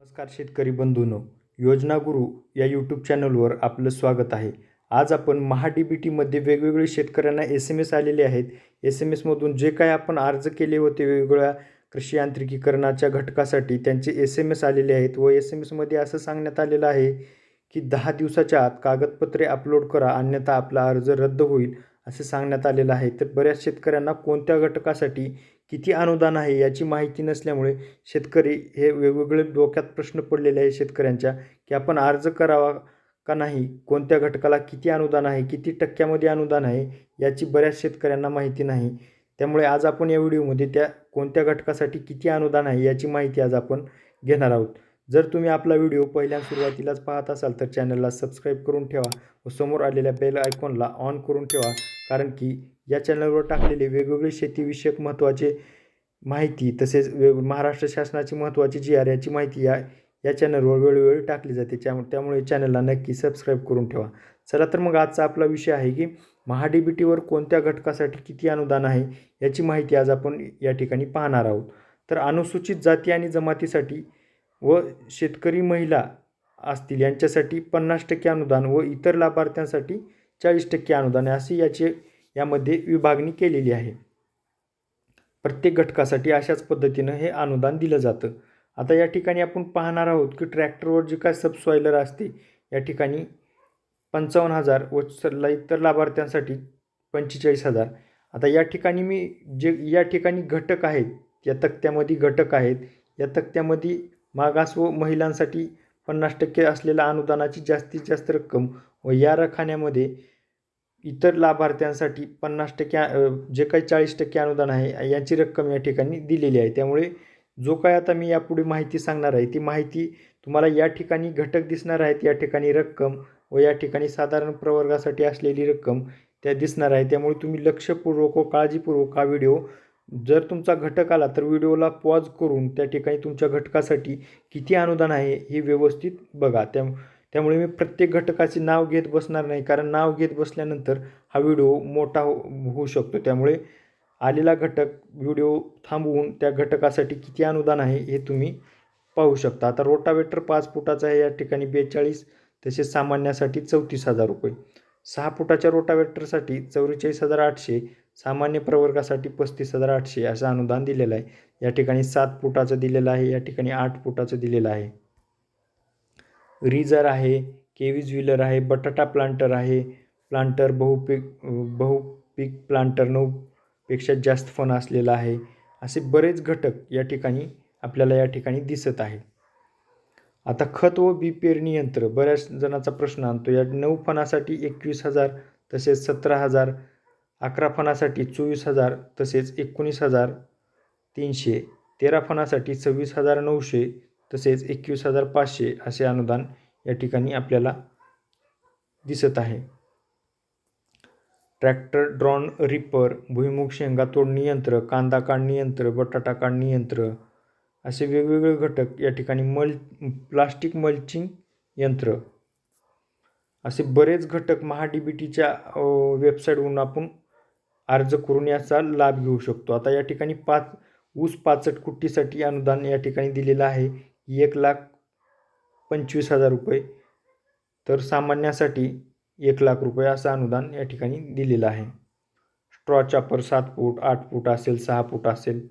नमस्कार शेतकरी बंधूनो योजना गुरु या यूट्यूब चॅनलवर आपलं स्वागत आहे. आज आपण महा डी बी टीमध्ये वेगवेगळे शेतकऱ्यांना एस एम एस आलेले आहेत. एस एम एसमधून जे काय आपण अर्ज केले होते वेगवेगळ्या कृषी यांत्रिकीकरणाच्या घटकासाठी त्यांचे एस एम एस आलेले आहेत व एस एम एसमध्ये असं सांगण्यात आलेलं आहे की दहा दिवसाच्या आत कागदपत्रे अपलोड करा अन्यथा आपला अर्ज रद्द होईल असे सांगण्यात आलेलं आहे. तर बऱ्याच शेतकऱ्यांना कोणत्या घटकासाठी किती अनुदान आहे याची माहिती नसल्यामुळे शेतकरी हे वेगवेगळे डोक्यात प्रश्न पडलेले आहे शेतकऱ्यांच्या की आपण अर्ज करावा का नाही? कोणत्या घटकाला किती अनुदान आहे? किती टक्क्यामध्ये अनुदान आहे? याची बऱ्याच शेतकऱ्यांना माहिती नाही. त्यामुळे आज आपण या व्हिडिओमध्ये त्या कोणत्या घटकासाठी किती अनुदान आहे याची माहिती आज आपण घेणार आहोत. जर तुम्ही आपला व्हिडिओ पहिल्या सुरुवातीलाच पाहत असाल तर चॅनलला सबस्क्राईब करून ठेवा व समोर आलेल्या बेल आयकॉनला ऑन करून ठेवा. कारण की या चॅनलवर टाकलेले वेगवेगळे शेतीविषयक महत्त्वाचे माहिती तसेच वेग महाराष्ट्र शासनाची महत्त्वाची जी आर याची माहिती या या चॅनलवर वेळोवेळी टाकली जाते. त्या त्यामुळे चॅनलला नक्की सबस्क्राईब करून ठेवा. चला तर मग आजचा आपला विषय आहे की महाडीबीटीवर बी टीवर कोणत्या घटकासाठी किती अनुदान आहे याची माहिती आज आपण या ठिकाणी पाहणार आहोत. तर अनुसूचित जाती आणि जमातीसाठी व शेतकरी महिला असतील यांच्यासाठी पन्नास टक्के अनुदान व इतर लाभार्थ्यांसाठी चाळीस टक्के अनुदान आहे याचे यामध्ये विभागणी केलेली आहे. प्रत्येक घटकासाठी अशाच पद्धतीनं हे अनुदान दिलं जातं. आता या ठिकाणी आपण पाहणार आहोत की ट्रॅक्टरवर जे काय सबसॉयलर असते या ठिकाणी पंचावन्न हजार व सल्ला इतर लाभार्थ्यांसाठी पंचेचाळीस हजार. आता या ठिकाणी मी जे या ठिकाणी घटक आहेत या तक्त्यामध्ये घटक आहेत या तक्त्यामध्ये मागास व महिलांसाठी पन्नास टक्के असलेल्या अनुदानाची जास्तीत जास्त रक्कम व या रखान्यामध्ये इतर लाभार्थ्यांसाठी पन्नास टक्के जे काही चाळीस टक्के अनुदान आहे याची रक्कम या ठिकाणी दिलेली आहे. त्यामुळे जो काय आता मी यापुढे माहिती सांगणार आहे ती माहिती तुम्हाला या ठिकाणी घटक दिसणार आहेत. या ठिकाणी रक्कम व या ठिकाणी साधारण प्रवर्गासाठी असलेली रक्कम त्या दिसणार आहे. त्यामुळे तुम्ही लक्षपूर्वक व काळजीपूर्वक हा व्हिडिओ जर तुमचा घटक आला तर व्हिडिओला पॉज करून त्या ठिकाणी तुमच्या घटकासाठी किती अनुदान आहे हे व्यवस्थित बघा. त्या त्यामुळे मी प्रत्येक घटकाचे नाव घेत बसणार नाही. कारण नाव घेत बसल्यानंतर हा व्हिडिओ मोठा हो होऊ शकतो. त्यामुळे आलेला घटक व्हिडिओ थांबवून त्या घटकासाठी किती अनुदान आहे हे तुम्ही पाहू शकता. आता रोटावेटर पाच फुटाचा आहे. या ठिकाणी बेचाळीस तसेच सामान्यासाठी चौतीस हजार रुपये. सहा फुटाच्या रोटावेटरसाठी चौवेचाळीस हजार आठशे सामान्य प्रवर्गासाठी पस्तीस हजार आठशे असं अनुदान दिलेलं आहे. या ठिकाणी सात फुटाचं दिलेलं आहे. या ठिकाणी आठ फुटाचं दिलेलं आहे. रिजर आहे केवीज व्हीलर आहे बटाटा प्लांटर आहे. प्लांटर बहुपीक बहुपीक प्लांटर नऊपेक्षा जास्त फण असलेला आहे. असे बरेच घटक या ठिकाणी आपल्याला या ठिकाणी दिसत आहे आता खत व बी पेरणी यंत्र बऱ्याच जणांचा प्रश्न आणतो. या नऊ फणासाठी एकवीस हजार तसेच सतरा हजार अकरा फणासाठी चोवीस हजार तसेच एकोणीस हजार तीनशे तेरा फणासाठी सव्वीस हजार नऊशे तसेच एकवीस हजार पाचशे असे अनुदान या ठिकाणी आपल्याला दिसत आहे. ट्रॅक्टर ड्रॉन रिपर भुईमुग शेंगा तोडणी यंत्र कांदा काढणी यंत्र बटाटा काढणी यंत्र असे वेगवेगळे घटक या ठिकाणी मल प्लास्टिक मल्चिंग यंत्र असे बरेच घटक महाडीबीटीच्या वेबसाईटवरून आपण अर्ज करून याचा लाभ घेऊ शकतो. आता या ठिकाणी पाच ऊस पाचट कुट्टीसाठी अनुदान या ठिकाणी दिलेलं आहे. एक लाख पंचवीस हजार रुपये. तर सामान्यासाठी एक लाख रुपये असं अनुदान या ठिकाणी दिलेलं आहे. स्ट्रॉ चापर सात फूट आठ फूट असेल सहा फूट असेल.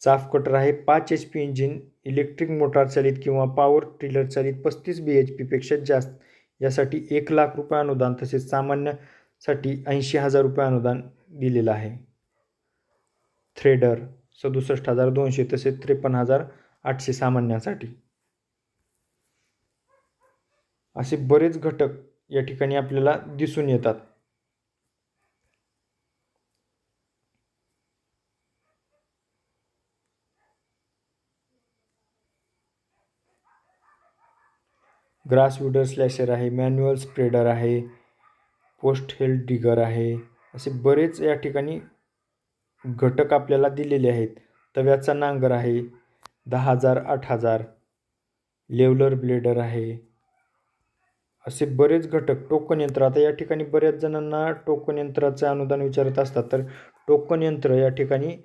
चाफ कटर आहे. पाच H P engine electric motor चालित किंवा पॉवर टिलर चालित पस्तीस बी एच पीपेक्षा जास्त. यासाठी एक लाख रुपये अनुदान तसेच सामान्यासाठी ऐंशी हजार रुपये अनुदान दिलेलं आहे. थ्रेडर सदुसष्ट हजार दोनशे तसेच त्रेपन्न हजार आठशे सामान्यांसाठी. असे बरेच घटक या ठिकाणी आपल्याला दिसून येतात. ग्रास विडर स्लॅशर आहे मॅन्युअल स्प्रेडर आहे पोस्ट हेल्थ डिगर आहे असे बरेच या ठिकाणी घटक आपल्याला दिलेले आहेत. तव्याचा नांगर आहे. दहा हजार आठ हजार. लेवलर ब्लेडर आहे. असे बरेच घटक टोकन यंत्र. आता या ठिकाणी बऱ्याच जणांना टोकन यंत्राचं अनुदान विचारत असतात. तर टोकन यंत्र या ठिकाणी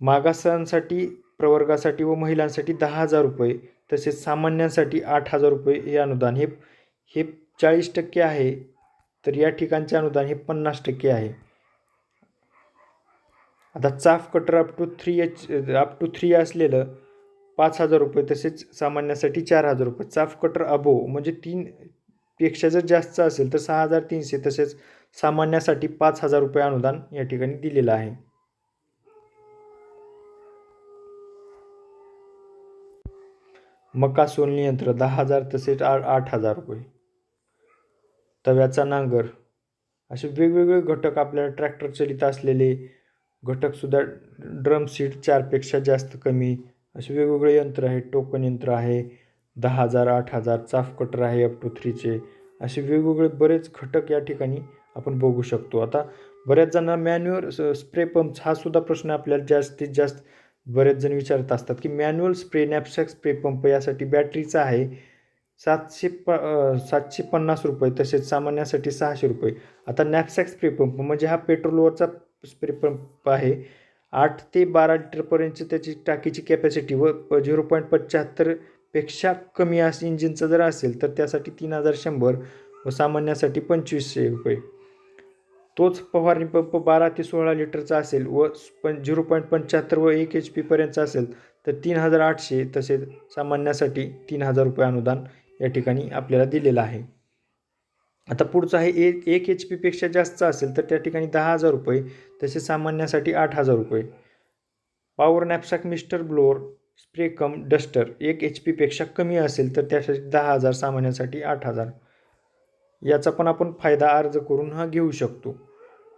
मागासांसाठी प्रवर्गासाठी व महिलांसाठी दहा हजार रुपये तसेच सामान्यांसाठी आठ हजार रुपये हे अनुदान. हे हे चाळीस टक्के आहे. तर या ठिकाणचे अनुदान हे पन्नास टक्के आहे. आता chaff cutter up to three H up to three असलेलं पाच हजार रुपये तसेच सामान्यासाठी चार हजार रुपये. चाफ कटर अबो म्हणजे तीन पेक्षा जर जास्त असेल तर सहा हजार तीनशे तसेच सामान्यासाठी पाच हजार रुपये अनुदान या ठिकाणी दिलेलं आहे. मका सोलणी यंत्र दहा हजार तसेच आ आठ हजार रुपये. तव्याचा नांगर. असे वेगवेगळे घटक आपल्याला ट्रॅक्टर चलित असलेले घटकसुद्धा ड्रम सीट चारपेक्षा जास्त कमी. असे वेगवेगळे यंत्र आहे टोकन यंत्र आहे. दहा हजार आठ हजार चाफ कटर आहे अप टू थ्रीचे असे वेगवेगळे बरेच घटक या ठिकाणी आपण बघू शकतो. आता बऱ्याच जणांना मॅन्युअल स्प्रे पंप हा सुद्धा प्रश्न आपल्याला जास्तीत जास्त बरेच जण विचारत असतात की manual spray knapsack spray pump यासाठी बॅटरीचा आहे सातशे प सातशे पन्नास रुपये तसेच सामान्यासाठी सहाशे रुपये. आता नॅपसॅक स्प्रे पंप म्हणजे हा पेट्रोलवरचा स्प्रे पंप आहे. आठ ते बारा लिटरपर्यंतची त्याची टाकीची कॅपॅसिटी व झिरो पॉईंट पंच्याहत्तरपेक्षा कमी अस इंजिनचं जर असेल तर त्यासाठी तीन हजार शंभर व सामान्यासाठी पंचवीसशे रुपये. तोच फवारणी पंप बारा ते सोळा लिटरचा असेल व पण झिरो पॉईंट पंच्याहत्तर व एक एच पीपर्यंतचा असेल तर तीन हजार आठशे तसेच सामान्यासाठी तीन हजार रुपये अनुदान या ठिकाणी आपल्याला दिलेलं आहे. आता पुढचं आहे एक एक एच पीपेक्षा जास्त असेल तर त्या ठिकाणी दहा हजार रुपये तसेच सामान्यासाठी आठ हजार रुपये. Power knapsack mister blower spray cum duster एक एच पीपेक्षा कमी असेल तर त्यासाठी दहा हजार सामान्यासाठी आठ हजार. याचा पण आपण फायदा अर्ज करून हा घेऊ शकतो.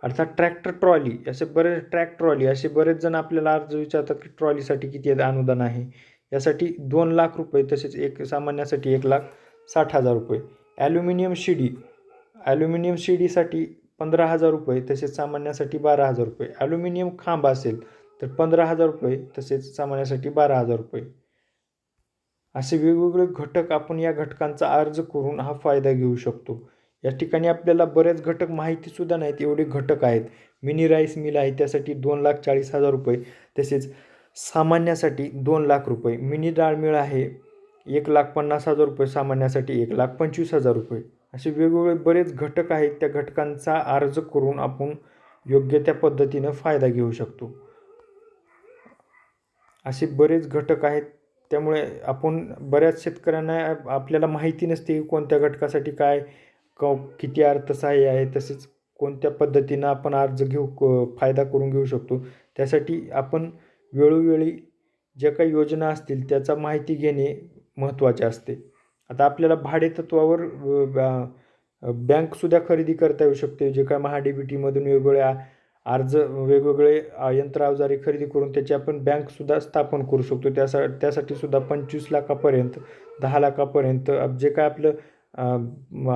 अर्थात ट्रॅक्टर ट्रॉली असे बरेच ट्रॅक ट्रॉली असे बरेच जण आपल्याला अर्ज विचारतात की ट्रॉलीसाठी किती अनुदान आहे. यासाठी दोन लाख रुपये तसेच एक सामान्यासाठी एक लाख साठ हजार रुपये. ॲल्युमिनियम शिडी ॲल्युमिनियम शिडीसाठी पंधरा हजार रुपये तसेच सामान्यासाठी बारा हजार रुपये. ॲल्युमिनियम खांब असेल तर पंधरा हजार रुपये तसेच सामान्यासाठी बारा हजार रुपये. असे वेगवेगळे घटक आपण या घटकांचा अर्ज करून हा फायदा घेऊ शकतो. या ठिकाणी आपल्याला बरेच घटक माहितीसुद्धा नाहीत एवढे घटक आहेत. मिनी राईस मिल आहे त्यासाठी दोन लाख चाळीस हजार रुपये तसेच सामान्यासाठी दोन लाख रुपये. मिनी डाळ मिळ आहे एक लाख पन्नास हजार रुपये सामान्यासाठी एक लाख पंचवीस हजार रुपये. असे वेगवेगळे बरेच घटक आहेत त्या घटकांचा अर्ज करून आपण योग्य त्या पद्धतीनं फायदा घेऊ शकतो. असे बरेच घटक आहेत त्यामुळे आपण बऱ्याच शेतकऱ्यांना आपल्याला माहिती नसते की कोणत्या घटकासाठी काय क किती अर्थसहाय्य आहे तसेच कोणत्या पद्धतीनं आपण अर्ज घेऊ क फायदा करून घेऊ शकतो. त्यासाठी आपण वेळोवेळी ज्या काही योजना असतील त्याचा माहिती घेणे महत्त्वाचे असते. आता आपल्याला भाडेतत्वावर बँकसुद्धा खरेदी करता येऊ शकते. जे काय महाडीबीटीमधून बी टीमधून वेगवेगळ्या अर्ज वेगवेगळे यंत्र अवजारे खरेदी करून त्याची आपण बँकसुद्धा स्थापन करू शकतो. त्यासा त्यासाठी सुद्धा पंचवीस लाखापर्यंत दहा लाखापर्यंत जे काय आपलं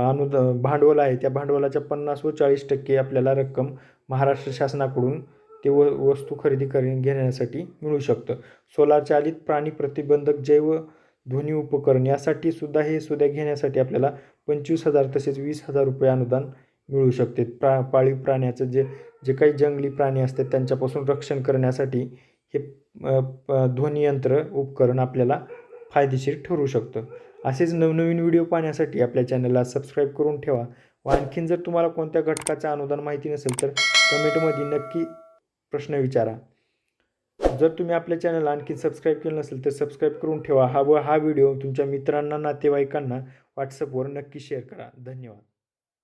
अनुद भांडवल आहे त्या भांडवलाच्या पन्नास व चाळीस टक्के आपल्याला रक्कम महाराष्ट्र शासनाकडून ते व वस्तू खरेदी कर घेण्यासाठी मिळू शकतं. सोलार चालित प्राणी प्रतिबंधक जैव ध्वनी उपकरण यासाठी सुद्धा हे सुद्धा घेण्यासाठी आपल्याला पंचवीस हजार तसेच वीस हजार रुपये अनुदान मिळू शकते. प्रा पाळीव प्राण्याचं जे जे काही जंगली प्राणी असतात त्यांच्यापासून रक्षण करण्यासाठी हे ध्वनियंत्र उपकरण आपल्याला फायदेशीर ठरू शकतं. असेच नवनवीन व्हिडिओ पाहण्यासाठी आपल्या चॅनलला सबस्क्राईब करून ठेवा व आणखीन जर तुम्हाला कोणत्या घटकाचं अनुदान माहिती नसेल तर कमेंटमध्ये नक्की प्रश्न विचारा. जर तुम्ही आपल्या चॅनल आणखी सबस्क्राईब केलं नसेल तर सबस्क्राईब करून ठेवा. हा व हा व्हिडिओ तुमच्या मित्रांना नातेवाईकांना व्हॉट्सअपवर नक्की शेअर करा. धन्यवाद.